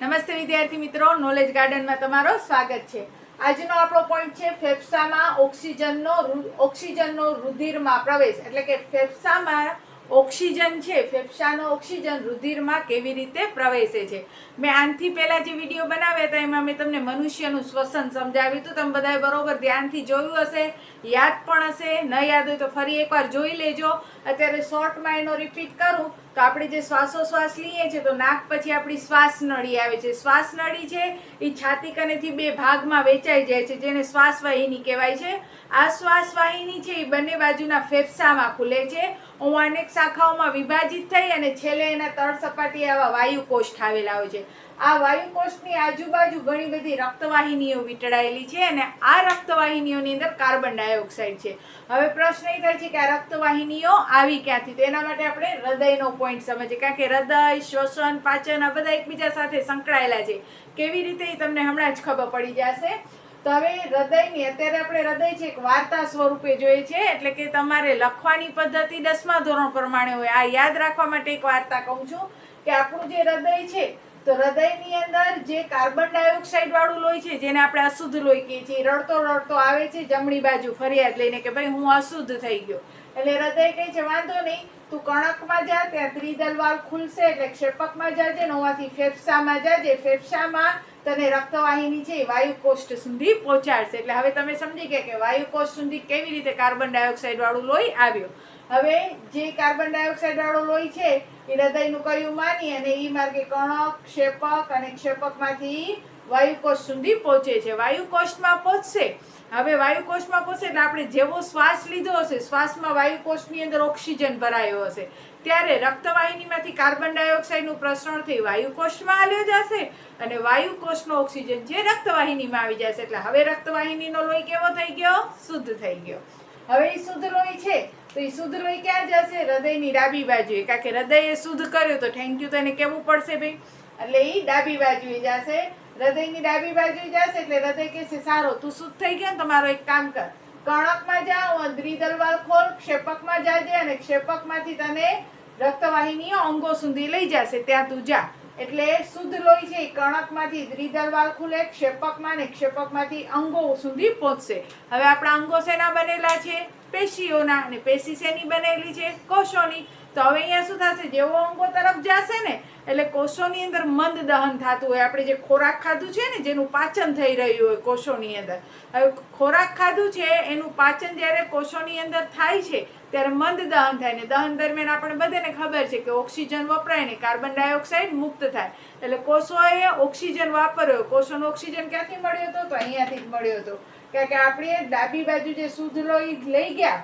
નમસ્તે વિદ્યાર્થી મિત્રો નોલેજ ગાર્ડનમાં તમારો સ્વાગત છે. આજનો આપણો પોઈન્ટ છે ફેફસામાં ઓક્સિજનનો ઓક્સિજનનો રુધિરમાં પ્રવેશ. એટલે કે ફેફસામાં ઓક્સિજન છે, ફેફસાનો ઓક્સિજન રુધિરમાં કેવી રીતે પ્રવેશે છે. મેં આનથી પહેલાં જે વીડિયો બનાવ્યા હતા, એમાં મેં તમને મનુષ્યનું શ્વસન સમજાવ્યું હતું. તમે બધાએ બરોબર ધ્યાનથી જોયું હશે, યાદ પણ હશે. ન યાદ હોય તો ફરી એકવાર જોઈ લેજો. અત્યારે શોર્ટમાં એનો રિપીટ કરું. તો આપણે જે શ્વાસોશ્વાસ લઈએ છીએ, તો નાક પછી આપણી શ્વાસ નળી આવે છે. શ્વાસ નળી છે, એ છાતી કનેથી બે ભાગમાં વેચાઈ જાય છે, જેને શ્વાસવાહિની કહેવાય છે. આ શ્વાસવાહિની છે, એ બંને બાજુના ફેફસામાં ખુલે છે. હું અનેક શાખાઓમાં વિભાજિત થઈ અને છેલ્લે એના તળ સપાટી આવા વાયુકોષ્ઠ આવેલા હોય છે. આ વાયુકોષ્ઠની આજુબાજુ ઘણી બધી રક્તવાહિનીઓ વીંટળાયેલી છે અને આ રક્તવાહિનીઓની અંદર કાર્બન ડાયોક્સાઇડ છે. હવે પ્રશ્ન એ થાય છે કે આ રક્તવાહિનીઓ આવી ક્યાંથી? તો એના માટે આપણે હૃદયનો પોઈન્ટ સમજીએ. કારણ કે હૃદય, શ્વસન, પાચન આ બધા એકબીજા સાથે સંકળાયેલા છે. કેવી રીતે એ તમને હમણાં જ ખબર પડી જશે. તો હવે હૃદયની અત્યારે આપણે હૃદય છે એક વાર્તા સ્વરૂપે જોઈએ છે. એટલે કે તમારે લખવાની પદ્ધતિ દસમા ધોરણ પ્રમાણે હોય. આ યાદ રાખવા માટે એક વાર્તા કહું છું કે આપણું જે હૃદય છે તો હૃદયની અંદર જે કાર્બન ડાયોક્સાઇડ વાળું લોહી છે, જેને આપણે અશુદ્ધ લોહી કહીએ છીએ રડતો રડતો આવે છે, જમણી બાજુ ફરિયાદ લઈને કે ભાઈ હું અશુદ્ધ થઈ ગયો. એટલે હૃદય કહે છે, વાંધો નહીં, તું કણકમાં જા, ત્યાં ત્રિદલ વાલ ખુલશે, એટલે ક્ષેપકમાં જાજે ને હોવાથી ફેફસામાં જાજે, ફેફસામાં તને રક્તવાહિની છે, એ વાયુકોષ્ટ સુધી પહોંચાડશે. એટલે હવે તમે સમજી ગયા કે વાયુકોષ્ઠ સુધી કેવી રીતે કાર્બન ડાયોક્સાઇડ વાળું લોહી આવ્યું. હવે જે કાર્બન ડાયોક્સાઇડ વાળો લોહી છે, એ હૃદયનું કયું માની અને એ માર્ગે કણક, ક્ષેપક અને ક્ષેપકમાંથી વાયુકોષ સુધી પહોંચે છે. વાયુકોષમાં પહોંચશે. હવે વાયુકોષમાં પહોંચે એટલે આપણે જેવો શ્વાસ લીધો હશે, શ્વાસમાં વાયુકોષની અંદર ઓક્સિજન ભરાયો હશે. ત્યારે રક્તવાહિનીમાંથી કાર્બન ડાયોક્સાઇડનું પ્રસરણ થઈ વાયુકોષમાં હાલ્યો જશે અને વાયુકોષનો ઓક્સિજન જે રક્તવાહિનીમાં આવી જશે. એટલે હવે રક્તવાહિનીનો લોહી કેવો થઈ ગયો? શુદ્ધ થઈ ગયો. હવે એ શુદ્ધ લોહી છે. તો એ શુદ્ધ લોહી ક્યાં જશે? હૃદયની ડાબી બાજુએ. કારણ કે હૃદયે શુદ્ધ કર્યું તો થેન્ક યુ તો એને કહેવું પડશે ભાઈ. એટલે એ ડાબી બાજુએ જશે. હૃદયની ડાબી બાજુએ જશે એટલે હૃદય કહેશે સારો, તું શુદ્ધ થઈ ગયો ને તમારો એક કામ કર. કણકમાં જા દ્રિદલવાલ ખોલ, ક્ષેપકમાં જાજે અને ક્ષેપકમાંથી તને રક્તવાહિનીઓ અંગો સુધી લઈ જશે. ત્યાં તું જા. એટલે શુદ્ધ લોહી છે એ કણકમાંથી દ્રિદલવાલ ખુલે, ક્ષેપકમાં ને ક્ષેપકમાંથી અંગો સુધી પહોંચશે. હવે આપણા અંગો શેના બનેલા છે? પેશીઓના અને પેશી શેની બનેલી છે? કોષોની. તો હવે અહીંયા શું થશે? જેવો અંગો તરફ જશે ને, એટલે કોષોની અંદર મંદ દહન થતું હોય. આપણે જે ખોરાક ખાધું છે ને, જેનું પાચન થઈ રહ્યું હોય કોષોની અંદર. હવે ખોરાક ખાધું છે, એનું પાચન જ્યારે કોષોની અંદર થાય છે, ત્યારે મંદ દહન થાય ને. દહન દરમિયાન આપણે બધાને ખબર છે કે ઓક્સિજન વપરાય ને, કાર્બન ડાયોક્સાઇડ મુક્ત થાય. એટલે કોષોએ ઓક્સિજન વાપર્યો. કોષોનો ઓક્સિજન ક્યાંથી મળ્યો હતો? તો અહીંયાથી જ મળ્યો હતો. કારણ કે આપણે ડાબી બાજુ જે શુદ્ધ લોહી લઈ ગયા,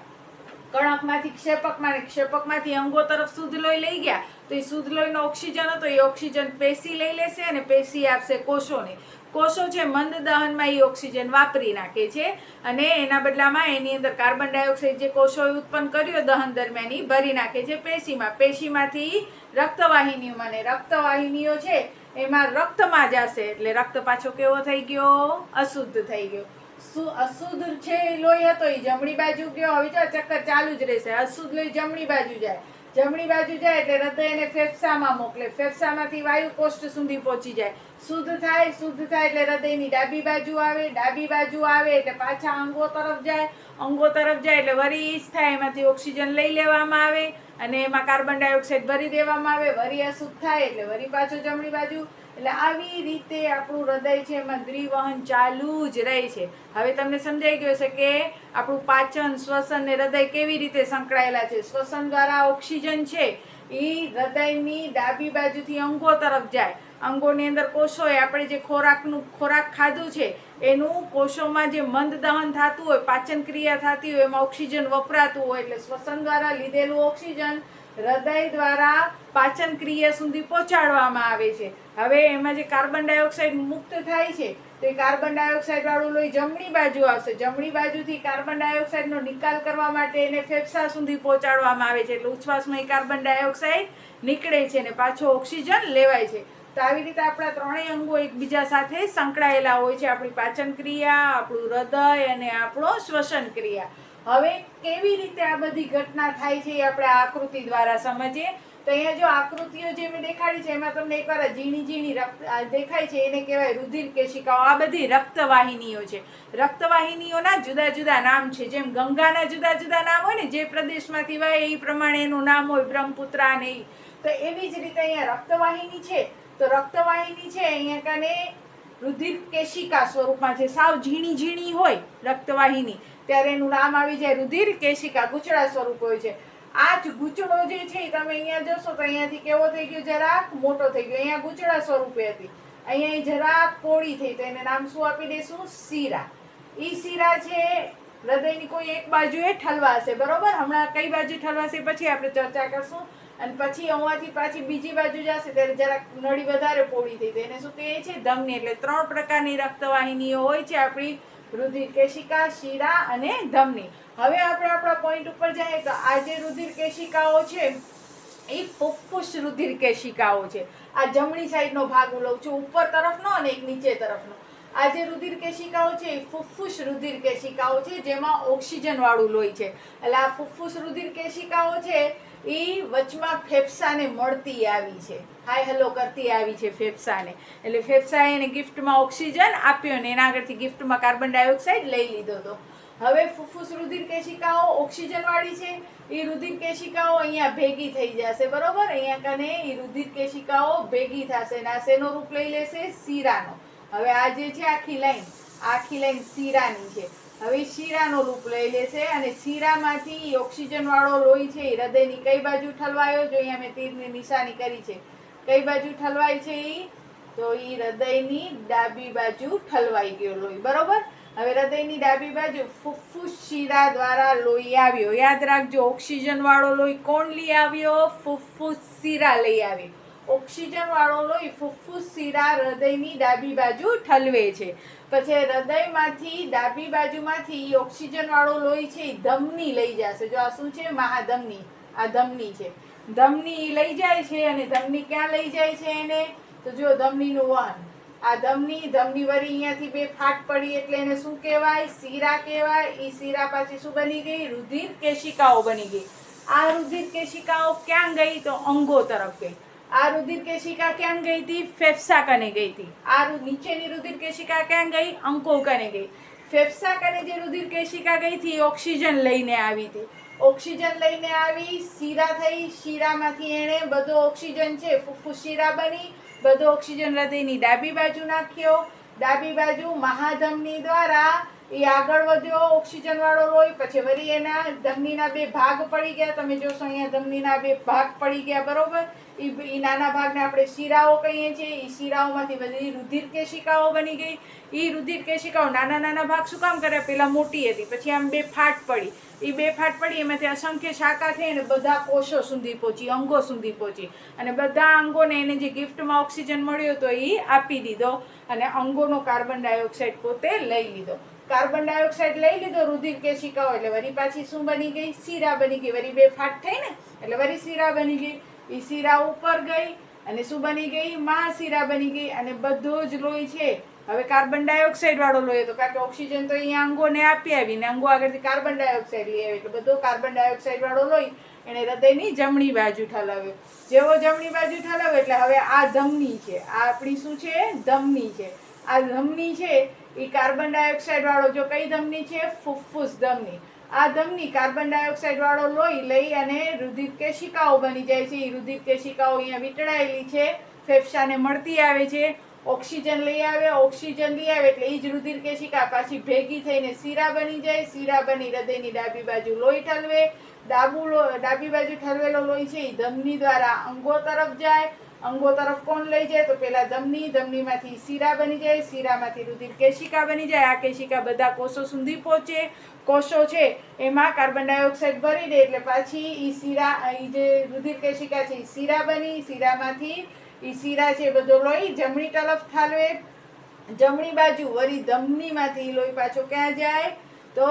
કણકમાંથી ક્ષેપકમાં ક્ષેપકમાંથી અંગો તરફ શુદ્ધ લોહી લઈ ગયા, તો એ શુદ્ધ લોહીનો ઓક્સિજન હતો, એ ઓક્સિજન પેશી લઈ લેશે અને પેશી આપશે કોષોને. કોષો છે મંદ દહનમાં એ ઓક્સિજન વાપરી નાખે છે અને એના બદલામાં એની અંદર કાર્બન ડાયોક્સાઇડ જે કોષોએ ઉત્પન્ન કર્યો, દહન દરમિયાન એ ભરી નાખે છે પેશીમાં. પેશીમાંથી રક્તવાહિનીઓમાં ને રક્તવાહિનીઓ છે, એમાં રક્તમાં જશે એટલે રક્ત પાછો કેવો થઈ ગયો? અશુદ્ધ થઈ ગયો. અશુદ્ધ છે એ લોહી હતો એ જમણી બાજુ ગયો, હવે જો ચક્કર ચાલુ જ રહેશે. અશુદ્ધ લોહી જમણી બાજુ જાય. જમણી બાજુ જાય એટલે હૃદય એને ફેફસામાં મોકલે. ફેફસામાંથી વાયુ કોષ્ઠ સુધી પહોંચી જાય. શુદ્ધ થાય શુદ્ધ થાય એટલે હૃદયની ડાબી બાજુ આવે, ડાબી બાજુ આવે એટલે પાછા અંગો તરફ જાય. અંગો તરફ જાય એટલે વરી ઈજ થાય. એમાંથી ઓક્સિજન લઈ લેવામાં આવે અને એમાં કાર્બન ડાયોક્સાઇડ ભરી દેવામાં આવે. વરી અશુદ્ધ થાય એટલે વરી પાછો જમણી બાજુ એટલે આવી રીતે આપણું હૃદય છે એમાં દ્વિવહન ચાલુ જ રહે છે. હવે તમને સમજાઈ ગયું છે કે આપણું પાચન, શ્વસન ને હૃદય કેવી રીતે સંકળાયેલા છે? શ્વસન દ્વારા ઓક્સિજન છે. એ હૃદયની ડાબી બાજુથી અંગો તરફ જાય. અંગોની અંદર કોષોએ આપણે જે ખોરાકનું, ખોરાક ખાધું છે, એનું કોષોમાં જે મંદ દહન થતું હોય, પાચન ક્રિયા થતી હોય, એમાં ઓક્સિજન વપરાતું હોય એટલે શ્વસન દ્વારા લીધેલું ઓક્સિજન હૃદય દ્વારા પાચન ક્રિયા સુધી પહોંચાડવામાં આવે છે. હવે એમાં જે કાર્બન ડાયોક્સાઇડ મુક્ત થાય છે, તો એ કાર્બન ડાયોક્સાઇડવાળું લોહી જમણી બાજુ આવશે. જમણી બાજુથી કાર્બન ડાયોક્સાઇડનો નિકાલ કરવા માટે એને ફેફસા સુધી પહોંચાડવામાં આવે છે. એટલે ઉચ્છવાસમાં એ કાર્બન ડાયોક્સાઇડ નીકળે છે અને પાછો ઓક્સિજન લેવાય છે. તો આવી રીતે આપણા ત્રણેય અંગો એકબીજા સાથે સંકળાયેલા હોય છે. આપણી પાચન ક્રિયા, આપણું હૃદય અને આપણો શ્વસન ક્રિયા. હવે કેવી રીતે આ બધી ઘટના થાય છે એ આપણે આ આકૃતિ દ્વારા સમજીએ? તો અહીંયા જો આકૃતિઓ જે મેં દેખાડી છે, એમાં તમને એકવાર ઝીણી ઝીણી રક્ત દેખાય છે, એને કહેવાય રુધિર કેશિકાઓ. આ બધી રક્તવાહિનીઓ છે. રક્તવાહિનીઓના જુદા જુદા નામ છે. જેમ ગંગાના જુદા જુદા નામ હોય ને, જે પ્રદેશમાંથી વહે એ પ્રમાણે એનું નામ હોય, બ્રહ્મપુત્રા ને. તો એવી જ રીતે અહીંયા રક્તવાહિની છે. તો રક્તવાહિની છે અહીંયા કને રુધિર કેશિકા સ્વરૂપમાં છે. સાવ ઝીણી ઝીણી હોય રક્તવાહિની. ત્યારે એનું નામ આવી જાય રુધિર કેશિકા ગુચડા સ્વરૂપ હોય છે. આ જ ગુચડો જે છે એ તમે અહીંયા જોશો તો અહીંયાથી કેવો થઈ ગયો? જરાક મોટો થઈ ગયો. અહીંયા ગુચડા સ્વરૂપે હતી. અહીંયા જરાક પોળી થઈ તો એને નામ શું આપી દઈશું? શીરા. ઈ શીરા છે, હૃદયની કોઈ એક બાજુએ ઠલવાશે બરોબર? હમણાં કઈ બાજુ ઠલવાશે પછી આપણે ચર્ચા કરશું. અને પછી અહીંયાથી પાછી બીજી બાજુ જશે ત્યારે જરાક નળી વધારે પોળી થઈ તો એને શું કહે છે? ધમની. એટલે ત્રણ પ્રકારની રક્તવાહિનીઓ હોય છે આપણી. રુધિર કેશિકા શીરા અને ધમની. હવે આપણે આપણા પોઈન્ટ ઉપર જઈએ તો આ જે રુધિર કેશિકાઓ છે, એ ફુફ્ફુસ રુધિર કેશિકાઓ છે. આ જમણી સાઈડનો ભાગ હું લઉં છું, ઉપર તરફનો અને એક નીચે તરફનો. આ જે રુધિર કેશિકાઓ છે એ ફુફ્ફુસ રુધિર કેશિકાઓ છે, જેમાં ઓક્સિજન વાળું લોહી છે. એટલે આ ફુફ્ફુસ રુધિર કેશિકાઓ છે એ વચમાં ફેફસાને મળતી આવી છે. હાય હલો કરતી આવી છે ફેફસાને. એટલે ફેફસાએ એને ગિફ્ટમાં ઓક્સિજન આપ્યો ને એના આગળથી ગિફ્ટમાં કાર્બન ડાયોક્સાઇડ લઈ લીધો હતો. હવે ફુફ્ફુસ રુધિર કેશિકાઓ ઓક્સિજનવાળી છે, એ રુધિર કેશિકાઓ અહીંયા ભેગી થઈ જશે, બરોબર? અહીંયા કને એ રુધિર કેશિકાઓ ભેગી થશે ને આ શેનો રૂપ લઈ લેશે? શીરાનો. હવે આ જે છે આખી લાઈન આખી લાઈન શીરાની છે. હવે શીરાનો રૂપ લઈ લેશે અને શીરામાંથી ઓક્સિજન વાળો લોહી છે એ હૃદયની કઈ બાજુ ઠલવાયો? જો અહીંયા મેં તીરની નિશાની કરી છે. કઈ બાજુ ઠલવાય છે એ તો એ હૃદયની ડાબી બાજુ ઠલવાઈ ગયો લોહી, બરોબર? હવે હૃદયની ડાબી બાજુ ફુફ્ફુસ શીરા દ્વારા લોહી આવ્યો. યાદ રાખજો, ઓક્સિજન વાળો લોહી કોણ લઈ આવ્યો? ફુફ્ફુસ શીરા લઈ આવી ઓક્સિજન વાળો લોહી ફુફ્ફુસ શીરા હૃદયની ડાબી બાજુ ઠલવે છે. પછી હૃદયમાંથી ડાબી બાજુમાંથી ઓક્સિજન વાળો લોહી છે એ ધમની લઈ જશે. જો આ શું છે? મહાધમની. આ ધમની છે. ધમની લઈ જાય છે અને ધમની ક્યાં લઈ જાય છે એને? તો જો ધમનીનું વહન. આ ધમની ધમની વળી અહીંયાથી બે ફાટ પડી એટલે એને શું કહેવાય? શીરા કહેવાય. એ શીરા પાછી શું બની ગઈ? રુધિર કેશિકાઓ બની ગઈ. આ રુધિર કેશિકાઓ ક્યાં ગઈ? તો અંગો તરફ ગઈ. આ રુધિર કેશિકા ક્યાં ગઈ હતી? ફેફસા કને ગઈ હતી. આ નીચેની રુધિર કેશિકા ક્યાં ગઈ? અંકો કને ગઈ. ફેફસા કને જે રુધિર કેશિકા ગઈ હતી? ઓક્સિજન લઈને આવી હતી. ઓક્સિજન લઈને આવી, શીરા થઈ, શીરામાંથી એણે બધો ઓક્સિજન છે ફૂફૂસ શીરા બની, બધો ઓક્સિજન હૃદયની ડાબી બાજુ નાખ્યો. ડાબી બાજુ મહાધમની દ્વારા એ આગળ વધ્યો ઓક્સિજનવાળો લોહી, પછી વળી એના ધમનીના બે ભાગ પડી ગયા. તમે જોશો અહીંયા ધમનીના બે ભાગ પડી ગયા, બરોબર? એ નાના ભાગને આપણે શીરાઓ કહીએ છીએ. એ શીરાઓમાંથી બધી રુધિર કેશિકાઓ બની ગઈ. એ રુધિર કેશિકાઓ નાના નાના ભાગ શું કામ કરે પેલા મોટી હતી. પછી આમ બે ફાટ પડી. એ બે ફાટ પડી, એમાંથી અસંખ્ય શાખા થઈ અને બધા કોષો સુધી પહોંચી, અંગો સુધી પહોંચી. અને બધા અંગોને એને જે ગિફ્ટમાં ઓક્સિજન મળ્યો હતો એ આપી દીધો અને અંગોનો કાર્બન ડાયોક્સાઇડ પોતે લઈ લીધો. કાર્બન ડાયોક્સાઇડ લઈ લીધો રુધિર કેશિકાઓ એટલે વરી પાછી શું બની ગઈ? શીરા બની ગઈ. વળી બે ફાટ થઈ ને, એટલે વળી શીરા બની ગઈ. એ શીરા ઉપર ગઈ અને શું બની ગઈ? માં શીરા બની ગઈ અને બધો જ લોહી છે. હવે કાર્બન ડાયોક્સાઇડ વાળો લોહી હતો, કારણ કે ઓક્સિજન તો અહીંયા અંગોને આપી આવીને અંગો આગળથી કાર્બન ડાયોક્સાઇડ લઈ આવે. એટલે બધો કાર્બન ડાયોક્સાઇડ વાળો લોહી એને હૃદયની જમણી બાજુ ઠલાવ્યો જેવો જમણી બાજુ ઠલાવ્યો એટલે હવે આ ધમની છે. આ આપણી શું છે? ધમની છે. આ ધમની છે, એ કાર્બન ડાયોક્સાઇડ વાળો જો કઈ ધમની છે? ફુફ્ફુસ ધમની. આ ધમની કાર્બન ડાયોક્સાઇડ વાળો લોહી લઈ અને રુધિર કેશિકાઓ બની જાય છે. એ રુધિર કેશિકાઓ અહીંયા વીંટળાયેલી છે. ફેફસાને મળતી આવે છે. ઓક્સિજન લઈ આવે, ઓક્સિજન લઈ આવે એટલે એ જ રુધિર કેશિકા પાછી ભેગી થઈને શીરા બની જાય. શીરા બની હૃદયની ડાબી બાજુ લોહી ઠલવે. ડાબુ ડાબી બાજુ ઠલવેલો લોહી છે એ ધમની દ્વારા અંગો તરફ જાય. અંગો તરફ કોણ લઈ જાય? તો પેલા ધમની, ધમનીમાંથી શીરા બની જાય. શીરામાંથી રુધિર કેશિકા બની જાય. આ કેશિકા બધા કોષો સુધી પહોંચે. કોષો છે, એમાં કાર્બન ડાયોક્સાઇડ ભરી દે એટલે પાછી ઈ શીરા એ જે રુધિર કેશિકા છે, ઈ શીરા બની, શીરામાંથી ઈ શીરા છે બધો લોહી જમણી તરફ ઠાલવે જમણી બાજુ વળી ધમનીમાંથી લોહી પાછો ક્યાં જાય? તો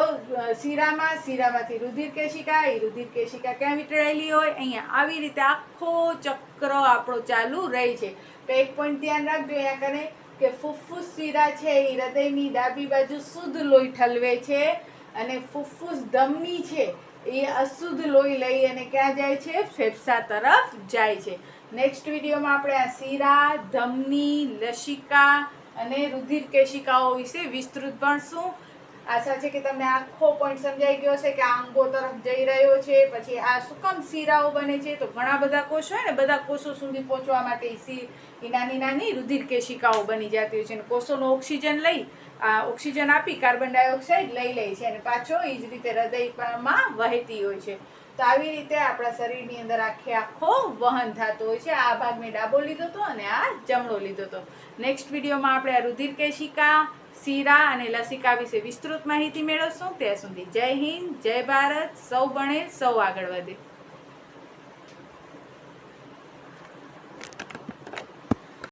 શીરામાં, શીરામાંથી રુધિર કેશિકા એ રુધિર કેશિકા ક્યાં વીંટળાયેલી હોય? અહીંયા આવી રીતે આખો ચક્ર આપણો ચાલુ રહે છે. તો એક પોઈન્ટ ધ્યાન રાખજો અહીંયા કને, કે ફુફ્ફુસ શીરા છે એ હૃદયની ડાબી બાજુ શુદ્ધ લોહી ઠલવે છે. અને ફુફ્ફુસ ધમની છે. એ અશુદ્ધ લોહી લઈ અને ક્યાં જાય છે? ફેફસા તરફ જાય છે. નેક્સ્ટ વિડીયોમાં આપણે આ શીરા, ધમની, લસિકા અને રુધિર કેશિકાઓ વિશે વિસ્તૃત ભણશું. આશા છે કે તમને આખો પોઈન્ટ સમજાઈ ગયો છે કે આ અંગો તરફ જઈ રહ્યો છે, પછી આ સુકમ શીરાઓ બને છે, તો ઘણા બધા કોષો હોય ને, બધા કોષો સુધી પહોંચવા માટે સી નાની નાની રુધિર કેશિકાઓ બની જતી હોય છે. અને કોષોનો ઓક્સિજન લઈ, આ ઓક્સિજન આપી કાર્બન ડાયોક્સાઇડ લઈ લે છે અને પાછો એ જ રીતે હૃદયમાં વહેતી હોય છે. તો આવી રીતે આપણા શરીરની અંદર આખે આખો વહન થતો હોય છે. આ ભાગ મેં ડાબો લીધો હતો અને આ જમણો લીધો હતો નેક્સ્ટ વિડીયોમાં આપણે આ રુધિર કેશિકા શીરા અને લસિકા વિશે વિસ્તૃત માહિતી મેળવશું. ત્યાં સુધી જય હિન્દ, જય ભારત, સૌ ભણે, સૌ આગળ વધે.